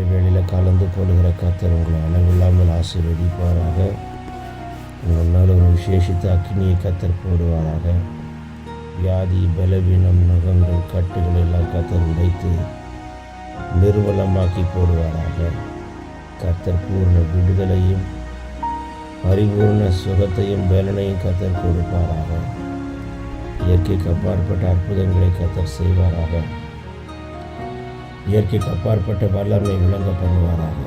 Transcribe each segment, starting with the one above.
காலை வேளையில் கலந்து கொள்கிற கத்தர் உங்களை அளவில்லாமல் ஆசீர்வதிப்பாராக. உங்களால் ஒரு விசேஷித்த அக்னியை கத்தர் போடுவாராக. வியாதி பலவீனம் நகங்கள் கட்டுகள் எல்லாம் கத்தர் உடைத்து நிர்மலமாக்கி போடுவாராக. கத்தர் பூர்ண விடுதலையும் பரிபூர்ண சுகத்தையும் பலனையும் கத்தர் கொடுப்பாராக. இயற்கைக்கு அப்பாற்பட்ட அற்புதங்களை கத்தர் செய்வாராக. இயற்கைக்கு அப்பாற்பட்ட வல்லமை விளங்க பண்ணுவாராக.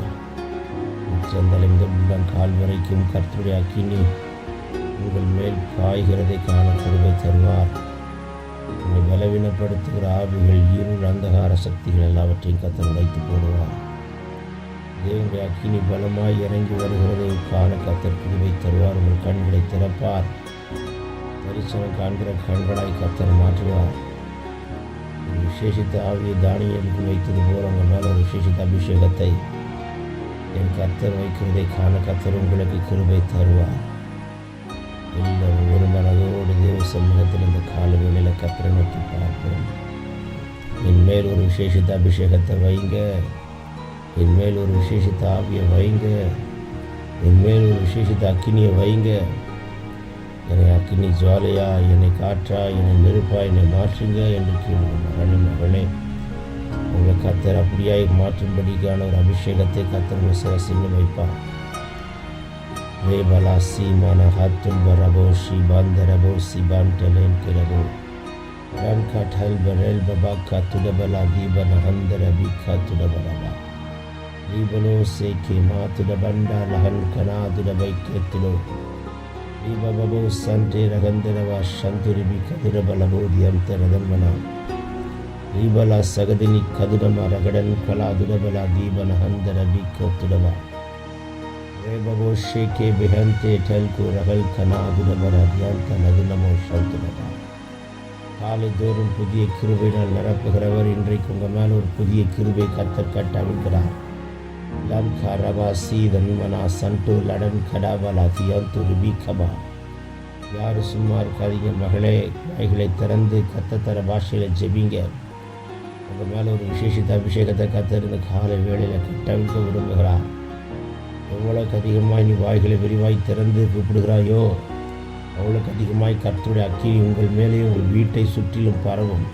உச்சந்தலைந்த உள்ளம் கால் வரைக்கும் கர்த்தருடைய அக்கினி உங்கள் மேல் பாய்கிறதை காண கொடுமை தருவார். உங்களை பலவீனப்படுத்துகிற ஆவிகள் இருள் அந்தகார சக்திகள் எல்லாவற்றையும் கத்தர் உடைத்து போடுவார். தேவனுடைய அக்கினி பலமாய் இறங்கி வருகிறதை காண கத்தர் கிருபை தருவார். உங்கள் கண்களை திறப்பார். தரிசனம் காண்கிற கண்களாய் கத்தர் மாற்றுவார். விசேஷித்த ஆவியை தானியலுக்கு வைத்தது போல உங்கள் மேலே ஒரு விசேஷித்த அபிஷேகத்தை என் கத்தர் வைக்கிறதை காண கத்தர் உங்களுக்கு கிருபை தருவார். எல்லோரும் ஒரு மனதோடு தேவ சமூகத்தில் இந்த கால வேளையில் கர்த்தரை நோக்கி பார்ப்போம். என்மேல் ஒரு விசேஷித்த அபிஷேகத்தை வைங்க. என்மேல் ஒரு விசேஷித்த ஆவியை வைங்க. என்மேல் ஒரு விசேஷித்த அக்கினியை வைங்க. என்னை அக்னி ஜுவாலையா என்னை காற்றா என்னை நெருப்பா என்னை மாற்றுங்க என்று கேளுங்கள் மகளே உங்களை கத்தர் அப்படியாய் மாற்றும்படிக்கான ஒரு அபிஷேகத்தை கத்தர் சிறசின்னு வைப்பார். வேபலா சீமான ஹத்தும்ப ரபோ ஷிபாந்த ரபோ சிபான் டலேன் கிரபோ ரன் காட்டல் பரேல் பபா காத்துடபலா தீபன ஹந்தர பி காத்துடபலா தீபனோ சேக்கே மாத்துட பண்டா லஹன் கனா துடபை கேத்துடோ ಸಂತೆ ರಗಂಧರವ ಶಂತುರಿಬಿ ಕದುರಬಲಬೋದಿ ಅಂತರದನ್ಮನ ದೀಬಲ ಸಗದಿನಿ ಕದುರಮ ರಗಡನ್ ಕಲಾ ದುರಬಲ ದೀಪನ ಹಂದರ ಬಿ ಕತ್ತುಡವ ರೇಬಬೋ ಶೇಕೆ ಬಿಹಂತೆ ಟಲ್ಕು ರಗಲ್ ಕನಾ ದುರಬರ தியாந்த நதுனமோ சந்துடவா காலை தோறும் புதிய கிருபையினால் நிரப்புகிறவர் இன்றைக்கு உங்கள் மேல் ஒரு புதிய கிருபை கத்த கட்டவிழ்கிறார் லம் கரபா சீதன் மனா சண்டு லடன் கடாபலா தியந்து ரிபி கபா யார் சும்மா இருக்காதீங்க மகளே வாய்களை திறந்து கத்தத்தர பாஷையில் ஜெபிங்க உங்கள் மேலே ஒரு விசேஷித்த அபிஷேகத்தை கத்திருந்த இந்த காலை வேளையில் கட்டவிழ்க்க விரும்புகிறார் எவ்வளோக்கு அதிகமாய் நீ வாய்களை விரிவாய் திறந்து கூப்பிடுகிறாயோ அவ்வளோக்கு அதிகமாய் கர்த்தருடைய அக்கினி உங்கள் மேலேயும் உங்கள் வீட்டை சுற்றிலும் பரவும்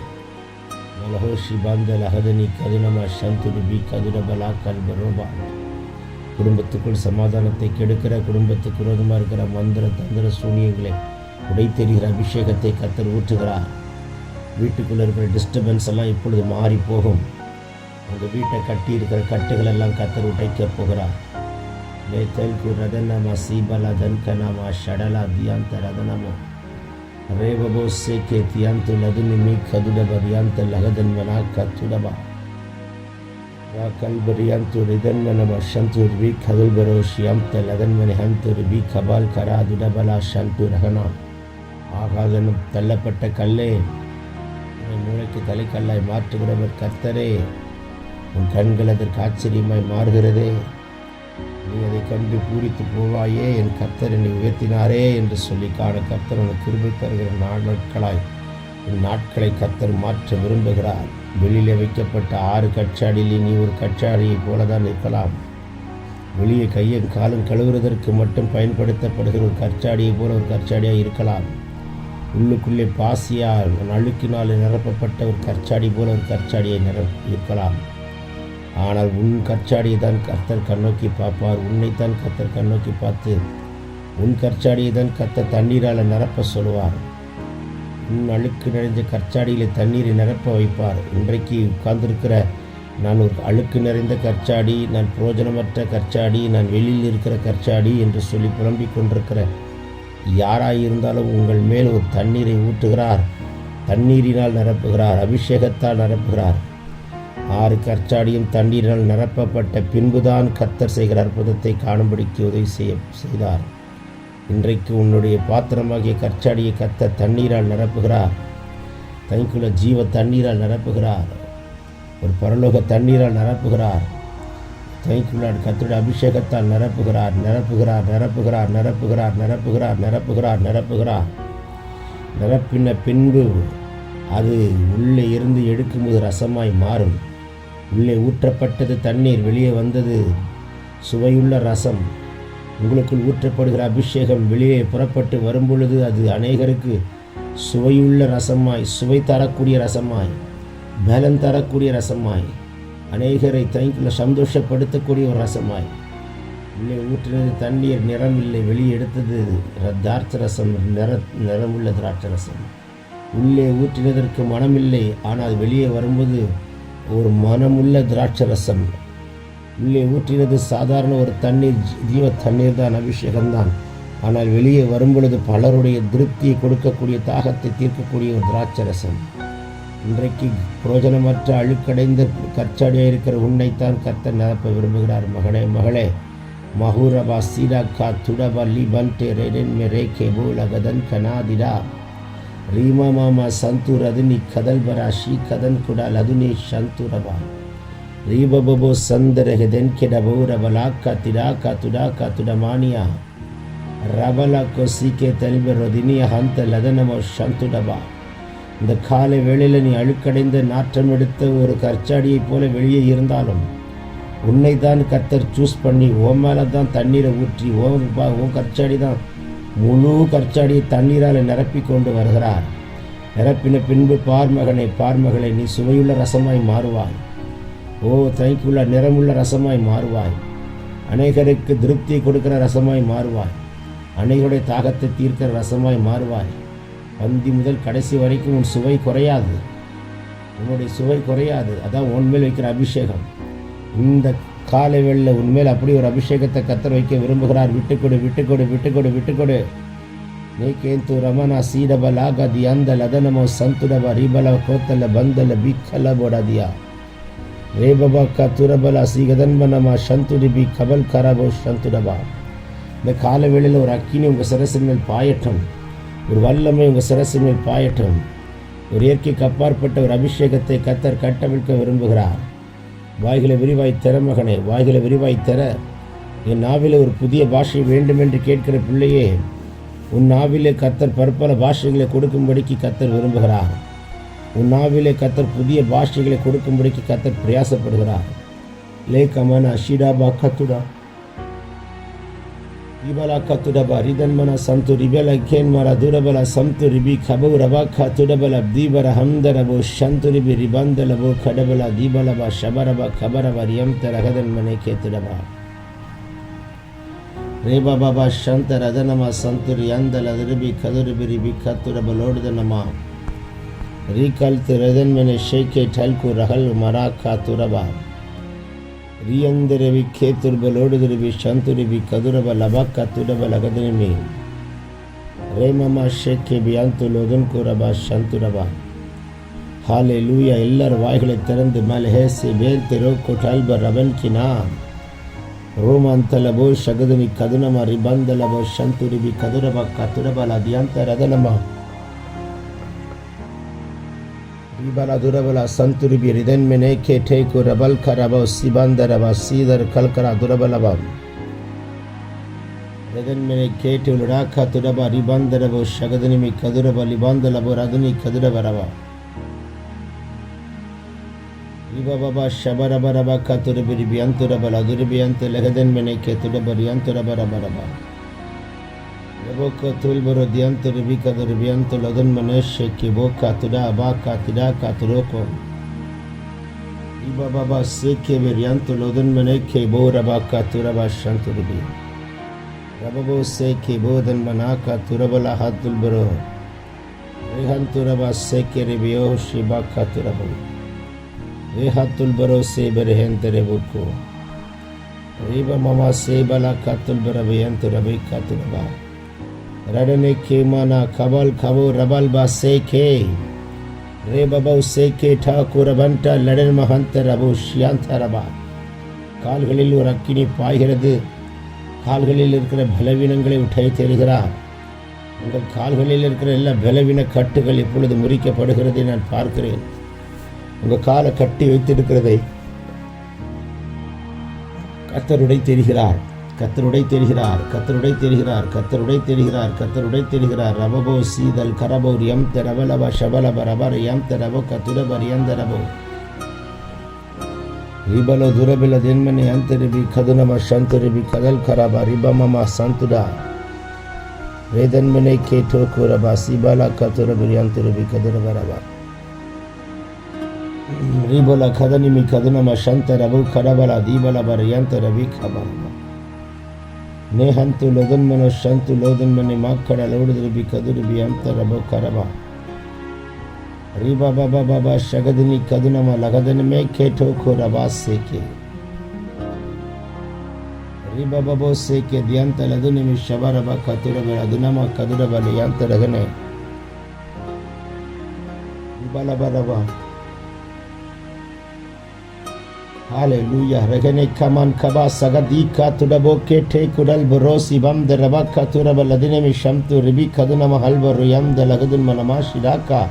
லஹோஷி பாந்த லஹதனி கதுனமா சந்துரு பி கதுரபலா கல்பரோபா குடும்பத்துக்குள் சமாதானத்தை கெடுக்கிற குடும்பத்துக்கு விரோதமாக இருக்கிற மந்திர தந்திர சூனியங்களை உடைத்தெறிகிற அபிஷேகத்தை கத்தர் ஊற்றுகிறார். வீட்டுக்குள்ளே இருக்கிற டிஸ்டர்பன்ஸ் எல்லாம் இப்பொழுது மாறி போகும் உங்கள் வீட்டை கட்டி இருக்கிற கட்டுகள் எல்லாம் கத்தர் உடைக்க போகிறார். லேத்தல்கு ரதனமா சீபலா தன்கனாமா ஷடலா தியாந்த ரதனமா. ರೇವಬೋ ಸೇಕೆ ತಿಯಾಂತ ಲದುನಿಮಿ ಕದುಡಬ ರಿಯಾಂತ ಲಗದನ್ವನ ಕತ್ತುಡಬ ರಾ ಕಲ್ಬರಿಯಾಂತು ರಿದನ್ವನಮ ಶಂತು ರಿಬಿ ಕದುಲ್ಬರೋ ಶಿಯಾಂತ ಲಗನ್ವನೆ ಹಂತು ರಿಬಿ ಕಬಾಲ್ ಕರಾ ದುಡಬಲ ಶಂತು ರಹನ ஆகாதனும் தள்ளப்பட்ட கல்லே உன்னை மூளைக்கு தலைக்கல்லாய் மாற்றுகிறவர் கர்த்தரே உன் கண்கள் அதற்கு ஆச்சரியமாய் மாறுகிறதே நீ அதை கண்டு பூரித்து போவாயே என் கத்தர் என்னை உயர்த்தினாரே என்று சொல்லி காண கத்தர் உனக்கு திரும்பி தருகிற நாட்களாய். என் நாட்களை கத்தர் மாற்ற விரும்புகிறார். வெளியிலே வைக்கப்பட்ட ஆறு கச்சாடியிலே நீ ஒரு கச்சாடியைப் போல தான் இருக்கலாம். வெளியே கையும் காலும் கழுவுறதற்கு மட்டும் பயன்படுத்தப்படுகிற ஒரு கற்சாடியை போல ஒரு கற்சாடியாக இருக்கலாம். உள்ளுக்குள்ளே பாசியால் அழுக்கினால் நிரப்பப்பட்ட ஒரு கற்சாடி போல ஒரு கற்சாடியை நிரப்ப இருக்கலாம். ஆனால் உன் கற்சாடியை தான் கர்த்தர் கண்ணோக்கி பார்ப்பார். உன்னைத்தான் கர்த்தர் கண்ணோக்கி பார்த்து உன் கற்சாடியை தான் கத்த தண்ணீரால் நிரப்ப சொல்லுவார். உன் அழுக்கு நிறைந்த கற்சாடியில் தண்ணீரை நிரப்ப வைப்பார். இன்றைக்கு உட்கார்ந்திருக்கிற நான் ஒரு அழுக்கு நிறைந்த கற்சாடி நான் புரோஜனமற்ற கற்சாடி நான் வெளியில் இருக்கிற கற்சாடி என்று சொல்லி புலம்பிக் கொண்டிருக்கிற யாராயிருந்தாலும் உங்கள் மேல் ஒரு தண்ணீரை ஊட்டுகிறார் தண்ணீரினால் நிரப்புகிறார் அபிஷேகத்தால் நிரப்புகிறார். ஆறு கற்சாடியும் தண்ணீரினால் நிரப்பப்பட்ட பின்புதான் கத்தர் செய்கிற அற்புதத்தை காணும்படிக்கு உதவி செய்ய செய்தார். இன்றைக்கு உன்னுடைய பாத்திரமாகிய கற்சாடியை கத்த தண்ணீரால் நிரப்புகிறார். தனிக்குள்ள ஜீவ தண்ணீரால் நிரப்புகிறார். ஒரு பரலோக தண்ணீரால் நிரப்புகிறார். தனிக்குள்ளார் கத்தருடைய அபிஷேகத்தால் நிரப்புகிறார் நிரப்புகிறார் நிரப்புகிறார் நிரப்புகிறார் நிரப்புகிறார் நிரப்புகிறார் நிரப்புகிறார். நிரப்பின பின்பு அது உள்ளே இருந்து எடுக்கும்போது ரசமாய் மாறும். உள்ளே ஊற்றப்பட்டது தண்ணீர் வெளியே வந்தது. சுவையுள்ள ரசம். உங்களுக்குள் ஊற்றப்படுகிற அபிஷேகம் வெளியே புறப்பட்டு வரும்பொழுது அது அநேகருக்கு சுவையுள்ள ரசமாய் சுவை தரக்கூடிய ரசமாய் பலம் தரக்கூடிய ரசமாய் அநேகரை தனிக்குள்ள சந்தோஷப்படுத்தக்கூடிய ஒரு ரசமாய். உள்ளே ஊற்றினது தண்ணீர் நிறம் இல்லை வெளியே எடுத்தது திராட்சை ரசம் நிற நிறமுள்ள திராட்சை ரசம். உள்ளே ஊற்றினதற்கு மனமில்லை ஆனால் வெளியே வரும்போது ஒரு மனமுள்ள திராட்சை ரசம் உள்ளே ஊற்றினது சாதாரண ஒரு தண்ணீர் ஜீவ தண்ணீர் தான் அபிஷேகம்தான். ஆனால் வெளியே வரும்பொழுது பலருடைய திருப்தியை கொடுக்கக்கூடிய தாகத்தை தீர்க்கக்கூடிய ஒரு திராட்சை ரசம் இன்றைக்கு புரோஜனமற்ற அழுக்கடைந்த கற்சடியாக இருக்கிற உன்னைத்தான் கர்த்தர் நிரப்ப விரும்புகிறார் மகனே மகளே. மஹூரபா சீராக்கா துடபா லிபன்டே ரெடென் மே ரேகே பூல கனாதிடா. ರೀಮಾ ಮಾಮ ಸಂತೂರ್ ಅದನಿ ಕದಲ್ ಬರ ಶಿ ಕದನ್ ಕುಡ ಲದುನಿ ಶಂತುರಬ ರೀಬಬಬೋ ಸಂದರ ಹೆದೆನ್ ಕೆಡ ಬಹುರಬ ಲಾಕ್ಕ ತಿಡಾಕ ತುಡಾಕ ತುಡ ಮಾನಿಯ ரபல கொசிக்கே தெளிப ரொதினிய ஹந்த லதனமோ சந்துடபா இந்த காலை வேளையில் நீ அழுக்கடைந்த நாற்றம் எடுத்த ஒரு கற்சாடியைப் போல வெளியே இருந்தாலும் உன்னை தான் கத்தர் சூஸ் பண்ணி ஓ மேலே தான் தண்ணீரை ஊற்றி ஓ ஓ கற்சாடி தான் முழு கற்சடி தண்ணீரால் நிரப்பி கொண்டு வருகிறார். நிரப்பின பின்பு பார்மகனை பார்மகளை நீ சுவையுள்ள ரசமாய் மாறுவாய். ஓ தனிக்குள்ள நிறமுள்ள ரசமாய் மாறுவாய். அநேகருக்கு திருப்தியை கொடுக்கிற ரசமாய் மாறுவாய். அநேகருடைய தாகத்தை தீர்க்கிற ரசமாய் மாறுவாய். பந்தி முதல் கடைசி வரைக்கும் உன் சுவை குறையாது. உன்னுடைய சுவை குறையாது. அதான் உன்மேல் வைக்கிற அபிஷேகம். இந்த காலை வேளையில் உன்மேல் அப்படி ஒரு அபிஷேகத்தை கத்தர் வைக்க விரும்புகிறார் விட்டுக்கொடு விட்டுக்கொடு விட்டுக்கொடு விட்டுக்கொடு ನೀಕೇಂತು ರಮಣ ಸೀಡಬಲ ಆಗದಿ ಅಂದಲ ಅದನಮೋ ಸಂತುಡಬ ರಿಬಲ ಕೋತಲ ಬಂದಲ ಬಿಕ್ಕಲ ಬೋಡದಿಯ ரேபபா கத்துரபல சீகதன்மனமா சந்துடிபி கபல் கரபோ சந்துடபா இந்த கால வேளையில் ஒரு அக்கினி உங்கள் சிரசின் மேல் பாயட்டும் ஒரு வல்லமை உங்கள் சிரசின் மேல் பாயட்டும் ஒரு இயற்கைக்கு அப்பாற்பட்ட ஒரு அபிஷேகத்தை கத்தர் கட்டவிழ்க்க விரும்புகிறார் வாய்களை விரிவாய் தர மகனே வாய்களை விரிவாய் தர. என் நாவிலே ஒரு புதிய பாஷை வேண்டும் என்று கேட்கிற பிள்ளையே உன் நாவிலே கத்தர் பற்பல பாஷைகளை கொடுக்கும்படிக்கு கத்தர் விரும்புகிறார். உன் நாவிலே கத்தர் புதிய பாஷைகளை கொடுக்கும்படிக்கு கத்தர் பிரயாசப்படுகிறார். லே கமன ஷிடாபா கத்துடா ರಿಬಲ ಕತ್ತುಡಬ ರಿದನ್ಮನ ಸಂತು ರಿಬೆಲ ಖೇನ್ಮರ ದುರಬಲ ಸಂತು ರಿಬಿ ಖಬು ರಬ ಖತುಡಬಲ ದೀಬರ ಹಂದರಬು ಶಂತು ರಿಬಿ ರಿಬಂದಲಬು ಖಡಬಲ ದೀಬಲಬ ಶಬರಬ ಖಬರಬ ರಿಯಂತ ರಗದನ್ಮನೆ ಕೇತುಡಬ ರೇಬ ಬಾಬಾ ಶಂತ ರದನಮ ಸಂತು ರಿಯಂದಲ ರಿಬಿ ಕದುರಿಬಿ ರಿಬಿ ಕತ್ತುರಬ ಲೋಡದನಮ ರೀಕಲ್ತು ರದನ್ಮನೆ ಶೇಕೆ ಠಲ್ಕು ರಹಲ್ ಮರಾ ಖಾತುರಬ ரியந்தரவி கேத்துர்ப லோடுதுருவி சந்துருவி கதுரப லபாக்கா துடப லகதுருமி ரேமமா ஷேக்கே பியாந்து லோதுன் கூரபா சந்துரபா ஹாலே லூயா எல்லார் வாய்களை திறந்து மல்ஹேசி வேல் திரோ கொட்டால்ப ரவன் கினா ரோமாந்தலபோ சகதுவி கதுனமா ரிபந்தலபோ சந்துருவி கதுரபா கதுரபா லதியாந்த ரதனமா. Santuri bi riden mene ke teku rabal karaba sibandara sidar kalkara durabala ba riden mene ke te ulraka turaba ribandara bo shagadani mi kaduraba libandala bo radani kaduraba raba riba baba shabara baraba katurabi ribiyantura bala Boka tulbaro dianto ribika do ribianto lodan maneshe ki boka tuda abaka tida ka turoko. Iba baba seke berianto lodan maneke bora baka turaba shanto ribi. ரபபோ சேக்கி போதன் மனாக்கா துரபல ஹாத்துல் பரோ ரிஹன் துரபா சேக்கி ரிபியோ ஷிபாக்கா துரபோ ரிஹாத்துல் பரோ சேபரிஹன் தெரபுக்கோ ரிப மமா சேபலா காத்துல் பரபியன் துரபை காத்துரபா ரடனே கேமானா கபால் கபோ Rafael பா சேக்கே ரே பபௌ சேக்கே டாக்கூர பண்டா லடன் மகந்த ரபு ஷியாந்த ரபா கால்களில் ஒரு அக்கினி பாய்கிறது. கால்களில் இருக்கிற பலவீனங்களை உட்டை தெரிகிறார் உங்கள் கால்களில் இருக்கிற எல்லா பலவீன கட்டுகள் இப்பொழுது முறிக்கப்படுகிறதை நான் பார்க்கிறேன். உங்கள் காலை கட்டி வைத்திருக்கிறதை கத்தருடை தெரிகிறார் கத்தருடை தெரிகிறார் கத்தருடை தெரிகிறார் கத்தருடை தெரிகிறார் கத்தருடை தெரிகிறார். ரபபோ சீதல் கரபோர் எம் தெரவலப ஷபலப ரபர் எம் தெரவோ கத்துரபர் எம் தெரவோ. ரிபலோ துரபில தென்மணி அந்தரிபி கதுனம சந்தரிபி கதல் கரப ரிபமமா சந்துடா. வேதன்மனை கேட்டோ கூரபா சிபாலா கத்துரபிரி அந்தரிபி கதுரபரபா ரிபல கதனிமி கதுனம சந்தரபு கரபலா தீபலபர் எம் கபமா ನೇಹಂತು ಲೋದನ್ಮನು ಶಂತು ಲೋದನ್ಮನಿ ಮಾಕ್ಕಡ ಮಕ್ಕಳ ಬಿ ಕದುರು ಬಿ ಅಂತ ರಬೋ ಕರಬ ರೀ ಬಾಬಾ ಬಾಬಾ ಶಗದಿನಿ ಕದುನಮ ಲಗದನ ಮೇ ಕೇಟೋ ಖೋ ರಬಾ ಸೇಕೆ. ರೀ ಬಾಬಾ ಬೋ ಸೇಕೆ ದ್ಯಾಂತ ಲದುನಿಮಿ ಶಬ ರಬ ಕತುರಬ ಅದುನಮ ಕದುರಬ ಲಿಯಾಂತ ರಗನೆ ಬಲ ಬರಬ Hallelujah. Regene kaman kaba sagadi katudabo kete kudal borosi bam de raba katura baladine mishamtu ribi kaduna mahalba ruyam de lagadun manama shiraka.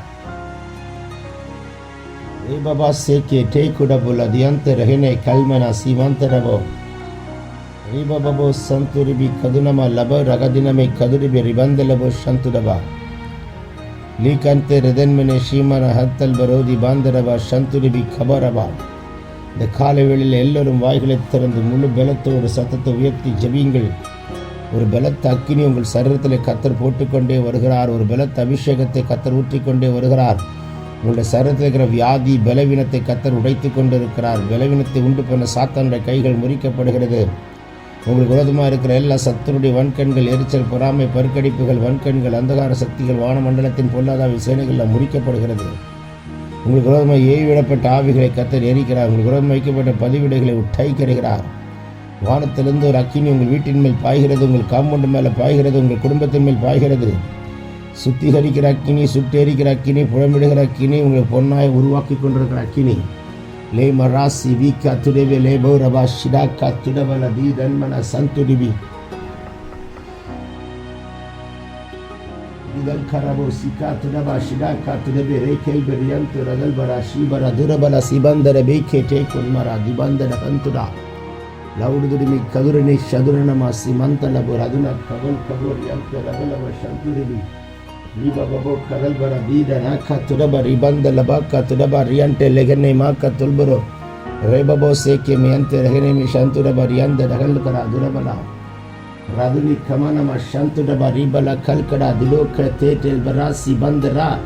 Re baba se kete kudabo ladiante regene kalmana simante rabo. Re baba bo santu ribi kaduna ma labo ragadina me kaduri be ribande labo shantu daba. Likante reden mene shimana hattal barodi bandraba shanturi bi khabaraba. இந்த காலவேளையில் எல்லோரும் வாய்களை திறந்து முழு பலத்தோடு சத்தத்தை உயர்த்தி ஜெபியுங்கள். ஒரு பலத்த அக்கினி உங்கள் சரீரத்தில் கத்தர் போட்டுக்கொண்டே வருகிறார். ஒரு பலத்த அபிஷேகத்தை கத்தர் ஊற்றிக்கொண்டே வருகிறார். உங்களுடைய சரீரத்தில் இருக்கிற வியாதி பலவீனத்தை கத்தர் உடைத்து கொண்டிருக்கிறார். பலவீனத்தை உண்டு பண்ண சாத்தானுடைய கைகள் முறிக்கப்படுகிறது. உங்களுக்கு விரோதமாக இருக்கிற எல்லா சத்துருடைய வன்கண்கள் எரிச்சல் பொறாமை பருக்கடிப்புகள் வன்கண்கள் அந்தகார சக்திகள் வானமண்டலத்தின் பொருளாதார சேனைகளில் முறிக்கப்படுகிறது. உங்களுக்கு விரோதமாக ஏவிடப்பட்ட ஆவிகளை கத்தர் எரிக்கிறார். உங்களுக்கு விரோதமாக வைக்கப்பட்ட பதிவிடைகளை உட்டைக்கிறார் வானத்திலிருந்து ஒரு அக்கினி உங்கள் வீட்டின் மேல் பாய்கிறது உங்கள் காம்பவுண்டு மேலே பாய்கிறது உங்கள் குடும்பத்தின் மேல் பாய்கிறது. சுத்திகரிக்கிற அக்கினி சுட்டெரிக்கிற அக்கினி புலமிடுகிற அக்கினி உங்களை பொன்னாய் உருவாக்கி கொண்டிருக்கிற அக்கினி. லே மராசி வி கத்துடவே லே பௌரபா ஷிடா கத்துடவல தீ தன்மன சந்துடிபி இதல் கரபோ சிகா துடபா ஷிடா கத்துடபே ரேகேல் பெரியந்து ரதல் பரா ஷீபர துரபல சிபந்தர பேக்கே டே குன்மரா திபந்தர பந்துடா ಲೌಡುದುಡಿಮಿ ಕದುರನಿ ಶದುರನಮ ಸಿಮಂತಲಬು ರದುನ ಕಬಲ್ ಕಬೋರ್ ಯಂತ ರಗಲವ ಶಂತುರಿಬಿ ರೀಬ ಬಬೋ ಕದಲ್ ಬರ ದೀದ ನಾಕ ತುಡಬ ರಿಬಂದ ಲಬಾಕ ತುಡಬ ರಿಯಂಟೆ ಲೆಗನೆ ಮಾಕ ತುಲ್ಬರು ರೇಬಬೋ ಸೇಕೆ ಮಿಯಂತೆ ರಗನೆ ಮಿ ಶಂತುಡಬ ರಿಯಂದ ಡಗಲ್ ಕರ ದುರಬಲ raduni kamanama shantuda ribala kalkada diloka tetel barasi bandara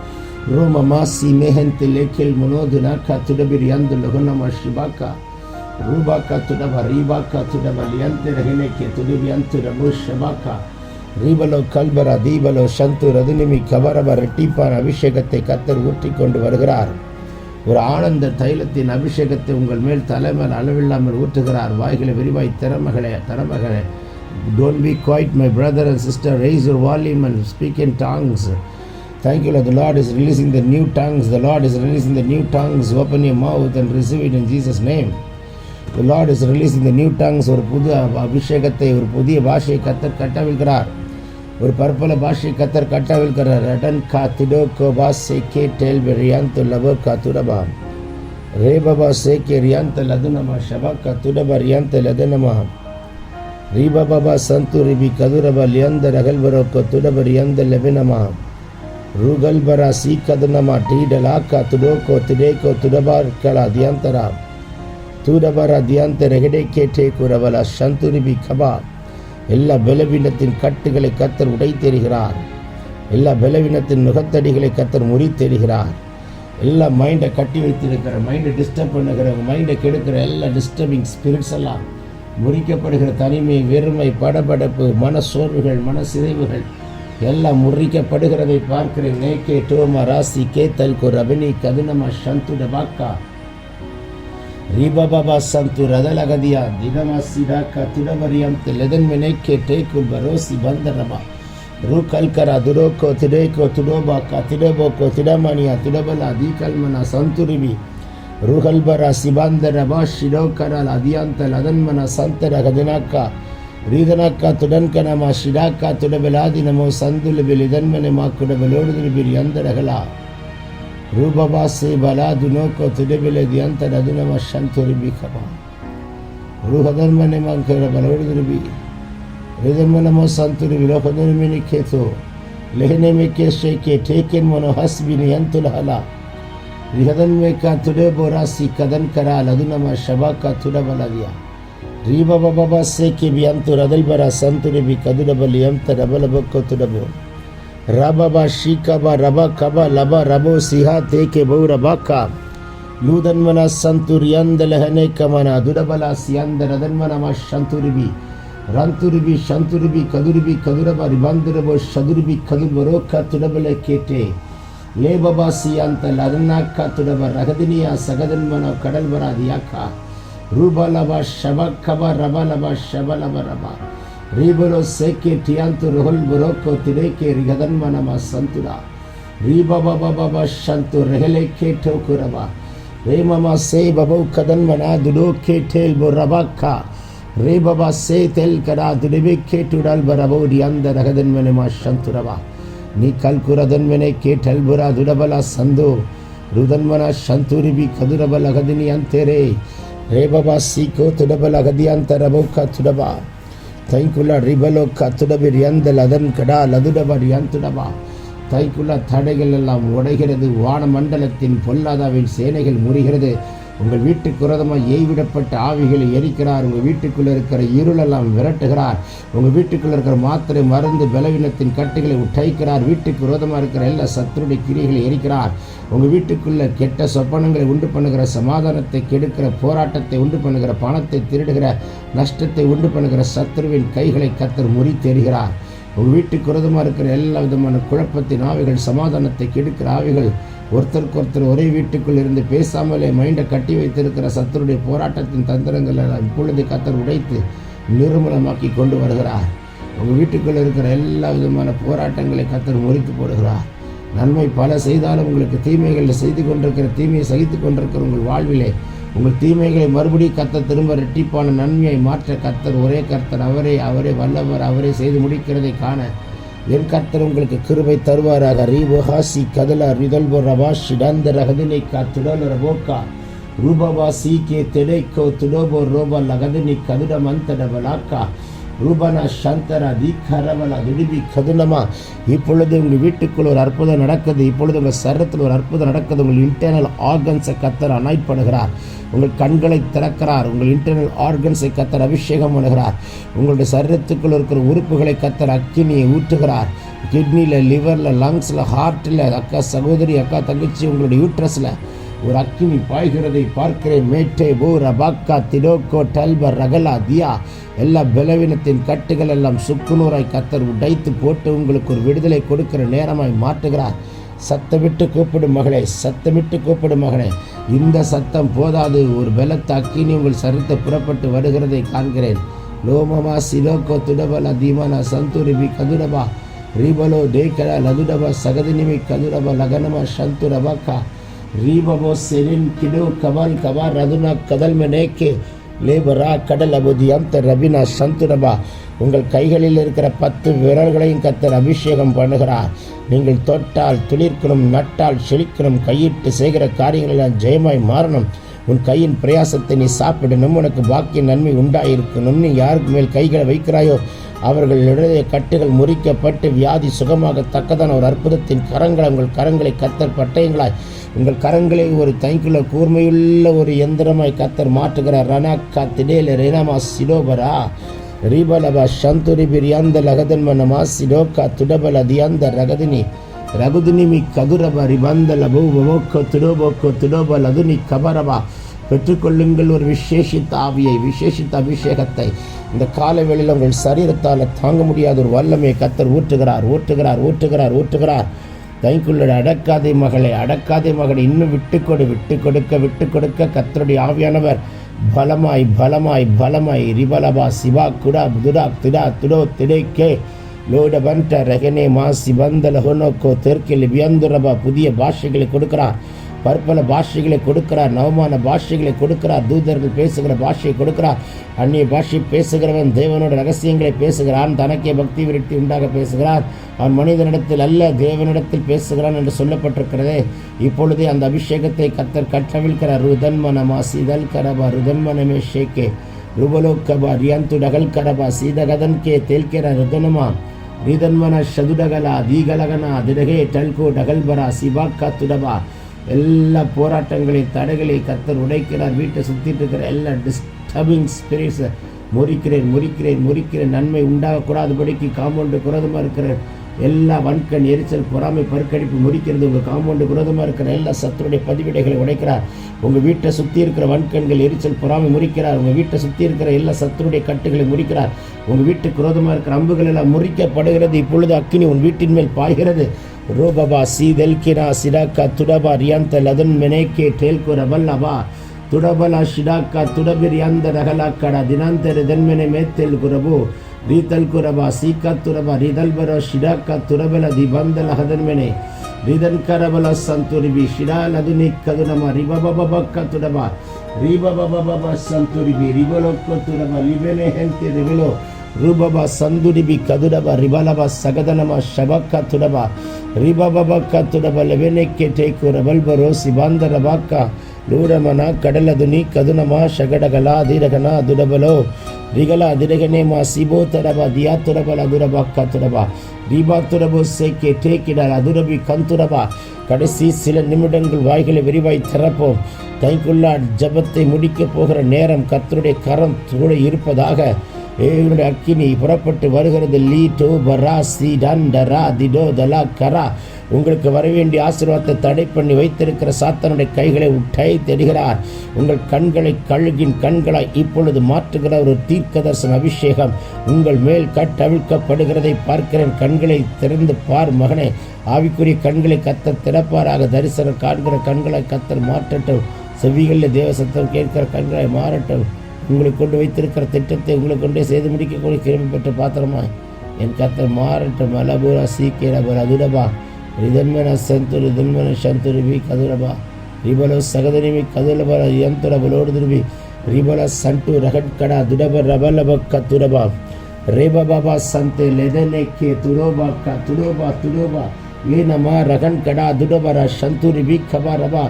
roma masi mehente lekel monoduna katudabir yandu logonama shibaka rubaka tudaba ribaka tudaba liante rahineke tudubiyantu rabu shabaka ரீபலோ கல்பர தீபலோ சந்து ரதுனிமி கபரப ரெட்டிப்பான் அபிஷேகத்தை கத்தர் ஊற்றிக்கொண்டு வருகிறார் ஒரு ஆனந்த தைலத்தின் அபிஷேகத்தை உங்கள் மேல் தலைமையில் அளவில்லாமல் ஊற்றுகிறார் வாய்களை விரிவாய் திறமைகளே திறமைகளே don't be quiet my brother and sister raise your volume and speak in tongues Thank you, Lord. The Lord is releasing the new tongues. The Lord is releasing the new tongues. Open your mouth and receive it in Jesus' name. The Lord is releasing the new tongues. ஒரு புது அபிஷேகத்தை ஒரு புதிய பாஷையை கத்தர் கட்டவிழ்கிறார் ஒரு பற்பல பாஷை கத்தர் கட்டவிழ்கிறார் ரடன் கா திடோ கோபா சேக்கே டேல் ரியாந்து லபோ கா துடபா ரே பபா சேக்கே ரியாந்த லதுனமா ஷபா கா துடபா ரியாந்த லதுனமா ரீபா பாபா சந்து ரிபி கதுரபா லியந்த ரகல்பரோ கோ துடப ரியாந்த லெபினமா ರೂಗಲ್ ಬರ ಸೀಕದನಮ ಟೀಡಲಾಕ ತುಡೋಕೋ ತುಡೇಕೋ ತುಡಬಾರ್ ಕಳ ದಿಯಾಂತರ ತೂಡಬರ ದಿಯಾಂತ ரெகடே கேட்டே குரவல சந்துரிபி கபா எல்லா பலவீனத்தின் கட்டுகளை கத்தர் உடைத்தெறிகிறார் எல்லா பலவீனத்தின் நுகத்தடிகளை கத்தர் முறித்தெறிகிறார் எல்லா மைண்டை கட்டி வைத்திருக்கிற மைண்டை டிஸ்டர்ப் பண்ணுகிற மைண்டை கெடுக்கிற எல்லா டிஸ்டர்பிங் ஸ்பிரிட்ஸ் எல்லாம் முறிக்கப்படுகிற தனிமை வெறுமை படபடப்பு மன சோர்வுகள் மன சிதைவுகள் எல்லாம் முறிக்கப்படுகிறதை பார்க்கிறேன் நேக்கே டோமா ராசி கேத்தல் கோ ரபினி கதுனமா சந்துட பாக்கா ರೀಬಬಾ ಸಂತು ರದಲಗದಿಯ ದಿನಮ ಸಿಡಾಕ ತುಡಬರಿಯಂತೆ ಲೆದನ್ ಮೆನೆಕ್ಕೆ ಟೇಕುಲ್ ಬರೋಸಿ ಬಂದರಮ ರು ಕಲ್ಕರ ದುರೋಕೋ ತಿಡೇಕೋ ತುಡೋಬಾಕ ತಿಡಬೋಕೋ ತಿಡಮಣಿಯ ತುಡಬಲ ದೀಕಲ್ಮನ ಸಂತುರಿಬಿ ರುಹಲ್ಬರ ಸಿಬಂದರ ಬಾ ಶಿಡೋಕರಲ ಅದಿಯಂತ ಲದನ್ಮನ ಸಂತರ ಗದಿನಕ್ಕ ರೀದನಕ್ಕ ತುಡನ್ಕನಮ ಶಿಡಾಕ ತುಡಬಲಾದಿ ನಮೋ ಸಂದುಲು ಬಿಲಿ ಇದನ್ಮನೆ ಮಾ ಕುಡಬಲೋಡುದು ಬಿರಿ ಅಂದರಗಲ ರೂಪಭಾಸೆ ಬಲ ದುನೋಕೋ ತುಡಿಬೆಲೆ ದಿಯಂತ ನದುನಮ ಶಂತುರಿಬಿ ಕಪ ರೂಹಧರ್ಮನೆ ಮಂಕರ ಬಲವಡಿದುರಿಬಿ ಹೃದಮನಮ ಸಂತುರಿಬಿ ಲೋಕದುರಿಮಿನಿ ಕೇತು ಲೆಹನೆ ಮೆ ಕೇಶೆ ಕೆ ಟೇಕೆನ್ ಮನೋ ಹಸ್ಬಿ ನಿಯಂತುಲ ರಿಹದನ್ವೇಕ ತುಡೆ ಬೋರಾಸಿ ಕದನ್ ಕರಾಲ್ ಅದು ನಮ್ಮ ಶಬಾಕ ತುಡಬಲವಿಯ ರೀಬ ಬಬ ಸೇಕೆ ಬಿ ಅಂತು ರದಲ್ ಬರ ಸಂತುಡೆ ಬಿ ಕದುಡಬಲಿ ಅಂತ ರಬಲ ಬಕ್ಕೋ ತುಡಬು ರಬಬ ಶೀಕಬ ರಬ ಕಬ ಲಬ ರಬೋ ಸಿಹಾ ತೇಕೆ ಬೌ ರಬ ಕಾ ಲೂದನ್ಮನ ಸಂತುರ್ ಎಂದಲ ಹನೆ ಕಮನ ದುಡಬಲ ಸಿಯಂದ ರದನ್ಮನ ಮ ಶಂತುರಿಬಿ ರಂತುರಿಬಿ ಶಂತುರಿಬಿ ಕದುರಿಬಿ ಕದುರಬ ರಿಬಂದುರಬೋ ಶದುರಿಬಿ ಕದುರ್ಬರೋ ಕ ತುಡಬಲ ಕೇಟೆ ಲೇ ಬಬಾ ಸಿಯಂತ ಲದನ್ನಾಕ ತುಡಬ ರಗದಿನಿಯ ಸಗದನ್ಮನ ಕಡಲ್ ಬರಾದಿಯಾಕ ರೂಬಲಬ ಶಬಕ್ಕಬ ರಬಲಬ ಶಬಲಬ ರಬ ರೀಬಲೋ ಸೇಕೆ ಟಿಯಾಂತು ರುಹಲ್ ಬುರೋಕೋ ತಿರೇಕೆ ರಿಗದನ್ಮನಮ ಸಂತುರ ರೀಬಬಬಬ ಶಂತು ರೆಹಲೆಕೆ ಟೋಕುರಬ ರೇಮಮ ಸೇ ಬಬೌ ಕದನ್ಮನ ದುಡೋಕೆ ಟೇಲ್ ಬೊ ರಬಕ್ಕ ರೇ ಬಬ ಸೇ ತೆಲ್ ಕಡ ದುಡಿಬೆಕ್ಕೆ ಟುಡಲ್ ಬರಬೌ ಡಿಯಂದ ರಗದನ್ಮನೆಮ ಶಂತುರವ ನೀ ಕಲ್ಕುರದನ್ಮನೆ ಕೇಟಲ್ ಬುರ ದುಡಬಲ ಸಂದು ರುದನ್ಮನ ಶಂತುರಿಬಿ ಕದುರಬಲ ಅಗದಿನಿ ಅಂತೆರೆ ರೇ ಬಬಾ ಸೀಕೋ ತುಡಬಲ ಅಗದಿ ಅಂತ ರಬೌಕ ತುಡಬ தைக்குள்ள ரிபலோக்க துடபிர் எந்தல் அதன் கடா லதுடபர் எந்துடபா தைக்குள்ள தடைகள் எல்லாம் உடைகிறது வான மண்டலத்தின் பொல்லாதாவின் சேனைகள் முறிகிறது உங்கள் வீட்டுக்கு விரதமாக எய்விடப்பட்ட ஆவிகளை எரிக்கிறார். உங்கள் வீட்டுக்குள்ளே இருக்கிற இருளெல்லாம் விரட்டுகிறார். உங்கள் வீட்டுக்குள்ளே இருக்கிற மாத்திரை மருந்து பலவீனத்தின் கட்டுகளை உட்டைக்கிறார் வீட்டுக்கு விரோதமாக இருக்கிற எல்லா சத்துருடைய கிரிகளை எரிக்கிறார். உங்கள் வீட்டுக்குள்ள கெட்ட சொப்பனங்களை உண்டு பண்ணுகிற சமாதானத்தை கெடுக்கிற போராட்டத்தை உண்டு பண்ணுகிற பணத்தை திருடுகிற நஷ்டத்தை உண்டு பண்ணுகிற சத்துருவின் கைகளை கத்தர் முறி உங்கள் வீட்டுக்கு விரதமாக இருக்கிற எல்லா விதமான குழப்பத்தின் ஆவிகள் சமாதானத்தை கெடுக்கிற ஆவிகள் ஒருத்தருக்கு ஒருத்தர் ஒரே வீட்டுக்குள் இருந்து பேசாமலே மைண்டை கட்டி வைத்திருக்கிற சத்தருடைய போராட்டத்தின் தந்திரங்களை இப்பொழுது கத்தர் உடைத்து நிர்மூலமாக்கி கொண்டு வருகிறார். உங்கள் வீட்டுக்குள் இருக்கிற எல்லா விதமான போராட்டங்களை கத்தர் முறித்து போடுகிறார். நன்மை பல செய்தாலும் உங்களுக்கு தீமைகளை செய்து கொண்டிருக்கிற தீமையை சகித்து கொண்டிருக்கிற உங்கள் வாழ்விலே உங்கள் தீமைகளை மறுபடியும் கத்தர் திரும்ப ரெட்டிப்பான நன்மையை மாற்ற கத்தர் ஒரே கர்த்தர் அவரே அவரே வல்லவர் அவரே செய்து முடிக்கிறதை காண என் கர்த்தர் உங்களுக்கு கிருபை தருவாராக. ரீபோஹாசி கதல ரிதல்போ ரபாஷ் இடந்த ரகதினை கா துடல ரபோக்கா ரூபவா சீக்கே தெடைக்கோ துடோபோ ரோபா லகதினி கதுட மந்தட பலாக்கா ரூபன சந்தர தீக்கரவல விடுபி கதுனமா இப்பொழுது உங்கள் வீட்டுக்குள் ஒரு அற்புதம் நடக்குது. இப்பொழுது உங்கள் சரத்தில் ஒரு அற்புதம் நடக்குது. உங்கள் இன்டர்னல் ஆர்கன்ஸை கத்தர் அனாய்ட் பண்ணுகிறார் உங்கள் கண்களை திறக்கிறார். உங்கள் இன்டர்னல் ஆர்கன்ஸை கத்தர் அபிஷேகம் பண்ணுகிறார். உங்களுடைய சரீரத்துக்குள் இருக்கிற உறுப்புகளை கத்தர் அக்கினியை ஊற்றுகிறார். கிட்னியில் லிவரில் லங்ஸில் ஹார்ட்டில் அக்கா சகோதரி அக்கா தங்கச்சி உங்களுடைய யூட்ரஸில் ஒரு அக்கினி பாய்கிறதை பார்க்கிறேன். மேட்டே போ ரபாக்கா திடோக்கோ டல்பர் ரகலா தியா. எல்லா பலவீனத்தின் கட்டுகள் எல்லாம் சுக்குநூறாய் கத்தர் உடைத்து போட்டு உங்களுக்கு ஒரு விடுதலை கொடுக்கிற நேரமாய் மாற்றுகிறார். சத்தமிட்டு கூப்பிடும் மகளே சத்தமிட்டு கூப்பிடும் மகளே. இந்த சத்தம் போதாது. ஒரு பலத்த அக்கினி உங்கள் சரித்து புறப்பட்டு வருகிறதை காண்கிறேன். லோமமா சிலோக்கோ துடபல தீமானா சந்தூரிபி கதுடபா. ரீபலோ டேக்கட லதுடபா சகதினிமி கதுடபா லகனமா சந்துரபாக்கா. ரீபபோ செரின் கிடு கபால் கவா ரதுனா கதல் மெனேக்கே. லேபரா கடல் அபுதி அந்த ரபினா சந்துரபா. உங்கள் கைகளில் இருக்கிற பத்து விரல்களையும் கத்தர் அபிஷேகம் பண்ணுகிறார். நீங்கள் தொட்டால் துளிர்க்கணும் நட்டால் செழிக்கணும் கையிட்டு செய்கிற காரியங்களெல்லாம் ஜெயமாய் மாறணும். உன் கையின் பிரயாசத்தை நீ சாப்பிடணும் உனக்கு பாக்கிய நன்மை உண்டாயிருக்கணும். நீ யாருக்கு மேல் கைகளை வைக்கிறாயோ அவர்களுடைய கட்டுகள் முறிக்கப்பட்டு வியாதி சுகமாக தக்கதான ஒரு அற்புதத்தின் கரங்களை உங்கள் கரங்களை கத்தர் பட்டயங்களாய். உங்கள் கரங்களை ஒரு தைக்குள்ள கூர்மையுள்ள ஒரு எந்திரமாய் கத்தர் மாற்றுகிறார். ரணக்கா திடேல ரெனமா சிலோபரா. ரீபலப சந்துரி பிரியாந்த லகதன்மனமா சிலோக்கா துடபல தியாந்த ரகதினி. ரகுதினி மி கதுரப ரிபந்த லபு துடோபோக்கோ துடோப லதுனி கபரபா. பெற்றுக்கொள்ளுங்கள் ஒரு விசேஷித்த ஆவியை விசேஷித்த அபிஷேகத்தை. இந்த காலவேளையில் உங்கள் சரீரத்தால் தாங்க முடியாத ஒரு வல்லமையை கத்தர் ஊற்றுகிறார் ஊற்றுகிறார் ஊற்றுகிறார் ஊற்றுகிறார். தைக்குள்ள அடக்காதே மகளை அடக்காதே மகளை. இன்னும் விட்டுக்கொடு விட்டு கொடுக்க விட்டு கொடுக்க கத்தருடைய ஆவியானவர் பலமாய் பலமாய் பலமாய். ரிபலபா சிவா குடா துடா திடா துடோ திடைக்கே. லோட பண்ட ரகனே மாசி பந்தல ஹொனோக்கோ தெற்கில் வியந்துரபா புதிய பாஷைகளை கொடுக்கிறார். பற்பல பாஷைகளை கொடுக்கிறார் நவமான பாஷைகளை கொடுக்கிறார் தூதர்கள் பேசுகிற பாஷையை கொடுக்கிறார். அந்நிய பாஷை பேசுகிறவன் தேவனோட ரகசியங்களை பேசுகிறான் தனக்கே பக்தி விரட்டி உண்டாக பேசுகிறான். அவன் மனிதனிடத்தில் அல்ல தேவனிடத்தில் பேசுகிறான் என்று சொல்லப்பட்டிருக்கிறதே. இப்பொழுதே அந்த அபிஷேகத்தை கத்தர் கற்றவிழ்கிறார் ருதன்மனமா சிதல் கரபா ருதன்மனமே ஷேக்கே. ருபலோக்கபா ரியாந்து டகல் கரபா சீதகதன் கே தேல்கிற ருதனமா. ரிதன்மன சதுடகலா தீகலகனா திடகே டல்கோ டகல்பரா சிபாக்கா துடபா. எல்லா போராட்டங்களையும் தடைகளை கத்தர் உடைக்கிறார் வீட்டை சுற்றிட்டு இருக்கிற எல்லா டிஸ்டர்பிங் ஸ்பிரிட்ஸை முறிக்கிறேன் முறிக்கிறேன் முறிக்கிறேன். நன்மை உண்டாகக்கூடாதபடிக்கு காம்பவுண்டு குறதுமாக இருக்கிற எல்லா வன்கண் எரிச்சல் பொறாமை பற்கடிப்பு முடிக்கிறது. உங்கள் காம்பவுண்டு விரோதமாக இருக்கிற எல்லா சத்துருடைய பதிவிடைகளை உடைக்கிறார். உங்கள் வீட்டை சுற்றி இருக்கிற வன்கண்கள் எரிச்சல் பொறாமை முறிக்கிறார். உங்கள் வீட்டை சுற்றி இருக்கிற எல்லா சத்துருடைய கட்டுகளை முறிக்கிறார். உங்கள் வீட்டுக்கு விரோதமாக இருக்கிற அம்புகள் எல்லாம் முறிக்கப்படுகிறது. இப்பொழுது அக்கினி உன் வீட்டின் மேல் பாய்கிறது. ரோபபா சி தெல்கிரா சிடாக்கா துடபா ரியாந்த லதன் மெனேக்கே டேல்கோ ரபல்லபா துடபலா ஷிடாக்கா துடபிரியாந்த ரகலாக்கடா தினாந்தர் தென்மெனே மேத்தேல் குரபு. ಕುರಬ ಸೀಕತ್ತುರಬ ರೀದಲ್ ರಿದಲ್ಬರ ಶಿಡಾಕ ತುರಬಲ ದಿಬಂದಲ ಹದನ್ಮೆನೆ ರಿದನ್ ಕರಬಲ ಸಂತುರಿಬಿ ಶಿಡಾ ಬಕ್ಕ ಕದುನಮ ರಿಬಬಬಕ್ಕ ತುಡಬ ರಿಬಬಬಬ ಸಂತುರಿಬಿ ರಿಬಲೊಕ್ಕ ತುರಬ. ಲಿಬೆನೆ ಹೆಂತೆ ರಿಬಲೋ ರುಬಬ ಸಂದುಡಿಬಿ ಕದುಡಬ ರಿಬಲಬ ಸಗದನಮ ಶಬಕ್ಕ ತುಡಬ ರಿಬಬಬಕ್ಕ ತುಡಬ ಲೆವೆನೆಕ್ಕೆ ಟೇಕು ರಬಲ್ಬರೋ ಸಿಬಾಂದ ರಬಾಕ್ಕ ಲೂರಮನ ಕಡಲದುನಿ ಕದುನಮ ಶಗಡಗಲ ದಿರಗನ ದುಡಬಲೋ ರಿಗಲ ದಿರಗನೆ ಮಾ ಸಿಬೋ ತರಬ ದಿಯಾ ತುರಬಲ ದುರಬಕ್ಕ ತುಡಬ ரீபா துரபு சேக்கே டேக்கிடல் அதுரபி கந்துரபா கடைசி சில நிமிடங்கள் வாய்களை விரிவாய் திறப்போம் தைக்குள்ளா ஜபத்தை முடிக்கப் போகிற நேரம் கத்தருடைய கரம் கூட இருப்பதாக ஏனுடைய அக்கினி புறப்பட்டு வருகிறது லீ டோ பரா சி டன் டரா திடோ தலா கரா உங்களுக்கு வர வேண்டிய ஆசீர்வாதத்தை தடை பண்ணி வைத்திருக்கிற சாத்தனுடைய கைகளை உட்டை தெரிகிறார் உங்கள் கண்களை கழுகின் கண்களாய் இப்பொழுது மாற்றுகிற ஒரு தீர்க்க தரிசன அபிஷேகம் உங்கள் மேல் கட்டவிழ்க்கப்படுகிறதை பார்க்கிறேன். கண்களை திறந்து பார் மகனே. ஆவிக்குரிய கண்களை கத்தர் திறப்பாராக. தரிசனம் காண்கிற கண்களை கத்தர் மாற்றட்டும். செவிகளில் தேவ சத்தம் கேட்கிற கண்களை மாறட்டும். உங்களை கொண்டு வைத்திருக்கிற திட்டத்தை உங்களை கொண்டே செய்து முடிக்கக்கூடிய கிருமி பெற்ற பாத்திரமா என் கத்தர் மாறட்டும். மலபுரா சீக்கிரபுர அதுடபா ரிதன்மன சந்துரு ரிதன்மன சந்துருபி கதுரபா ரிபல சகதனிமி கதுலப யந்துர ಬಲೋಡಿದ್ರುಬಿ ರಿಬಲ ಸಂಟು ರಗಡ್ ಕಡ ದುಡಬ ರಬಲಬ ಕತುರಬ ರೇಬ ಬಾಬಾ ಸಂತೆ ಲೆದನೆಕ್ಕೆ ತುಡೋಬ ಕ ತುಡೋಬ ತುಡೋಬ ಏನಮ್ಮ ரகன் கடா துடபர சந்துரி பி கபாரபா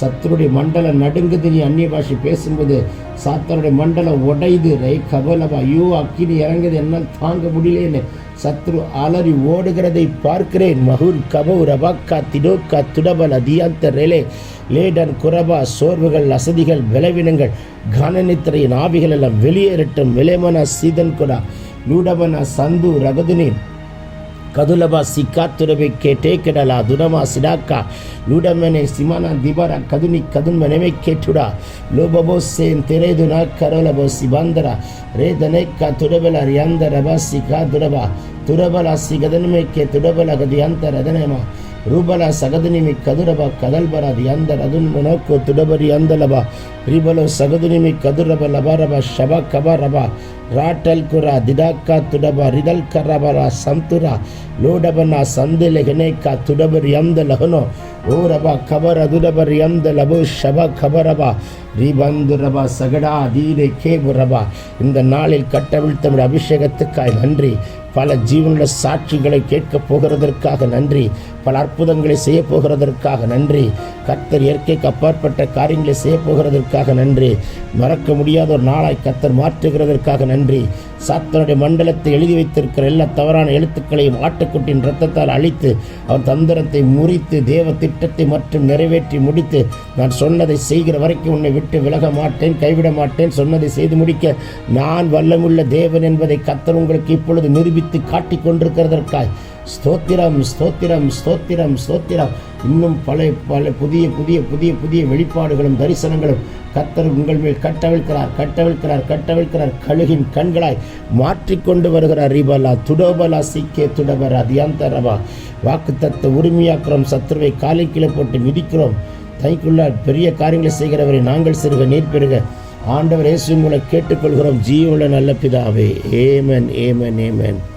சத்துருடைய மண்டலம் நடுங்குது நீ அந்நிய பாஷை பேசும்போது சாத்தருடைய மண்டலம் உடையுது ரை கபலபா ஐயோ அக்கினி இறங்குது என்னால் தாங்க முடியலேன்னு சத்ரு அலறி ஓடுகிறதை பார்க்கிறேன். மகுர் கபவு ரபாக்கா திடோக்கா துடபல தியாந்த ரெலே. லேடன் குரபா சோர்வுகள் அசதிகள் விளைவினங்கள் கனநித்திரையின் ஆவிகள் எல்லாம் வெளியேறட்டும். விலைமன சீதன் குடா லூடபனா சந்து ரகதுனின் ಕದುಲಬ ಸಿಕ್ಕಾತುರಬೆ ಕೇಟೇ ಕೆಡಲ ದುನಮ ಸಿಡಾಕ ಲೂಡಮೆನೆ ಸಿಮನ ದಿಬರ ಕದುನಿ ಕದುನ್ ಮನೆಮೆ ಕೇಟುಡ ಲೋಬಬೋ ಸೇನ್ ತೆರೆದುನ ಕರಲಬೋ ಸಿಬಂದರ ರೇ ದನೆಕ್ಕ ತುಡಬಲ ರಿಯಾಂದರ ಬ ಸಿಕಾ ದುಡಬ ತುರಬಲ ಸಿಗದನ್ಮೆ ಕೆ ತುಡಬಲ ಗದಿಯಂತರ ಅದನೆಮ ರೂಬಲ ಸಗದುನಿಮಿ ಕದುರಬ ಕದಲ್ಬರ ರಿಯಾಂದರ ಅದುನ್ ಮೊನೋಕು ತುಡಬರಿ ಅಂದಲಬ ರಿಬಲು ಸಗದುನಿಮಿ ಕದುರಬ ಲಬರಬ ಶಬ ಕಬರಬ ರಾಟಲ್ ಕುರ ದಿಡಾಕ ತುಡಬ ರಿದಲ್ ಕರಬರ ಸಂತುರ ಲೋಡಬನ ಸಂದೆಲೆ ಹೆನೇಕ ತುಡಬರಿ ಅಂದ ಲಹನೋ ಓರಬ ಕಬರ ದುಡಬರಿ ಅಂದ ಲಬು ಶಬ கபரப ரீபந்துரபா சகடா தீரை கேபுரபா இந்த நாளில் கட்டவிழ்த்தமிழ் அபிஷேகத்துக்காய் நன்றி பல ஜீவனுள்ள சாட்சிகளை கேட்கப் போகிறதற்காக நன்றி. பல அற்புதங்களை செய்ய போகிறதற்காக நன்றி. கத்தர் இயற்கைக்கு அப்பாற்பட்ட காரியங்களை செய்ய போகிறதற்காக நன்றி. மறக்க முடியாத ஒரு நாளாய் கத்தர் மாற்றுகிறதற்காக நன்றி. சாத்தனுடைய மண்டலத்தை எழுதி வைத்திருக்கிற எல்லா தவறான எழுத்துக்களையும் ஆட்டுக்குட்டின் ரத்தத்தால் அழித்து அவர் தந்திரத்தை முறித்து தேவ திட்டத்தை மற்றும் நிறைவேற்றி முடித்து நான் சொன்னதை செய்கிற வரைக்கும் உன்னை விட்டு விலக மாட்டேன் கைவிட மாட்டேன். சொன்னதை செய்து முடிக்க நான் வல்லமுள்ள தேவன் என்பதை கத்தர் உங்களுக்கு இப்பொழுது நிரூபித்து காட்டிக் கொண்டிருக்கிறதற்காய். ஸ்தோத்திரம் ஸ்தோத்திரம் ஸ்தோத்திரம் ஸ்தோத்திரம். இன்னும் பல பல புதிய புதிய புதிய புதிய வெளிப்பாடுகளும் தரிசனங்களும் கத்தர் உங்கள் மேல் கட்டவிழ்கிறார் கட்டவிழ்கிறார் கட்டவிழ்கிறார் கழுகின் கண்களாய் மாற்றிக்கொண்டு வருகிறார். ரிபலா துடோபலா சிக்கே துடபரா வாக்கு தத்த உரிமையாக்குறோம் சத்துருவை காலை கீழே போட்டு மிதிக்கிறோம். தைக்குள்ள பெரிய காரியங்களை செய்கிறவரை நாங்கள் சிறுக நீர் பெறுக ஆண்டவர் இயேசு மூலம் கேட்டுக்கொள்கிறோம். ஜீவனுள்ள நல்ல பிதாவே. Amen amen amen